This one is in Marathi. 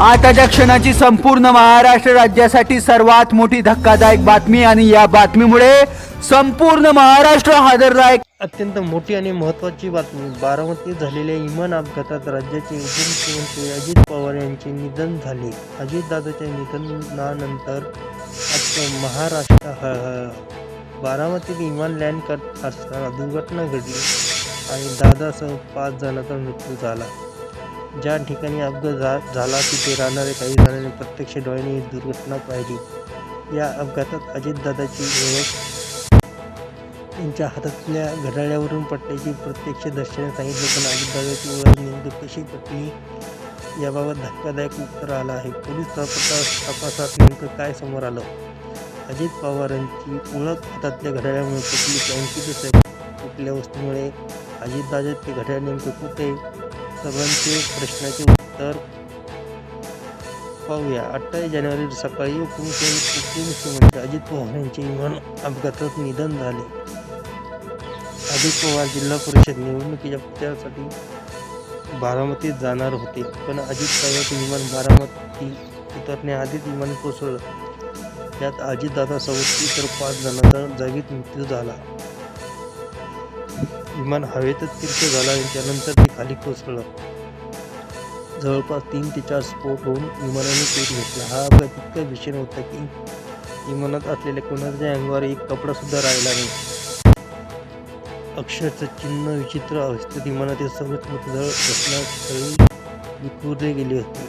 आताच्या क्षणाची संपूर्ण महाराष्ट्र राज्यासाठी सर्वात मोठी धक्कादायक बातमी आणि या बातमीमुळे संपूर्ण महाराष्ट्र हादरलाय. अत्यंत मोठी आणि महत्त्वाची बातमी बारामतीत झालेल्या इमान अपघातात राज्याचे उपमुख्यमंत्री अजित पवार यांचे निधन झाले. अजितदादाच्या निधनानंतर आज महाराष्ट्र बारामतीत विमान लँड करत असताना दुर्घटना घडली आणि दादासह पाच जणांचा मृत्यू झाला. ज्या ठिकाणी अपघात झा झाला तिथे राहणारे काही जणांनी प्रत्यक्ष डोळ्याने ही दुर्घटना पाहिली. या अपघातात अजितदादाची ओळख त्यांच्या हातातल्या घड्याळ्यावरून पटल्याची प्रत्यक्ष दर्शने सांगितले पण अजितदादाची ओळख नेमकी कशी पटली याबाबत धक्कादायक उत्तर आलं आहे. पोलीस तपास तपासात नेमकं काय समोर आलं? अजित पवारांची ओळख हातातल्या घड्याळ्यामुळे पटली त्यांची दुसऱ्या कुठल्या वस्तूमुळे? अजितदादा ते घड्याळ नेमकं कुठे? सर्वांचे प्रश्नाचे उत्तर पाहूया. अठ्ठावीस जानेवारी सकाळी उपमुख्यमंत्री अजित पवार यांचे विमान अपघातात निधन झाले. अजित पवार जिल्हा परिषद निवडणुकीच्या प्रचारासाठी बारामतीत जाणार होते पण अजित पवारचे विमान बारामती उतरण्याआधीच विमान कोसळलं. त्यात अजितदादा सोबत इतर पाच जणांचा जागीच मृत्यू झाला. विमान हवेतच तीर्थ झाला त्यानंतर खाली कोसळलं जवळपास तीन ते चार स्फोट होऊन विमानाने पेट घेतला. हा अपघात इतका भीषण होता की विमानात असलेल्या कोणाच्या अंगावर एक कपडासुद्धा राहिला नाही. अक्षरचं चिन्ह विचित्र अवस्थेत विमानातील सर्वच मतदार घटनास्थळी विखुरले गेले होते.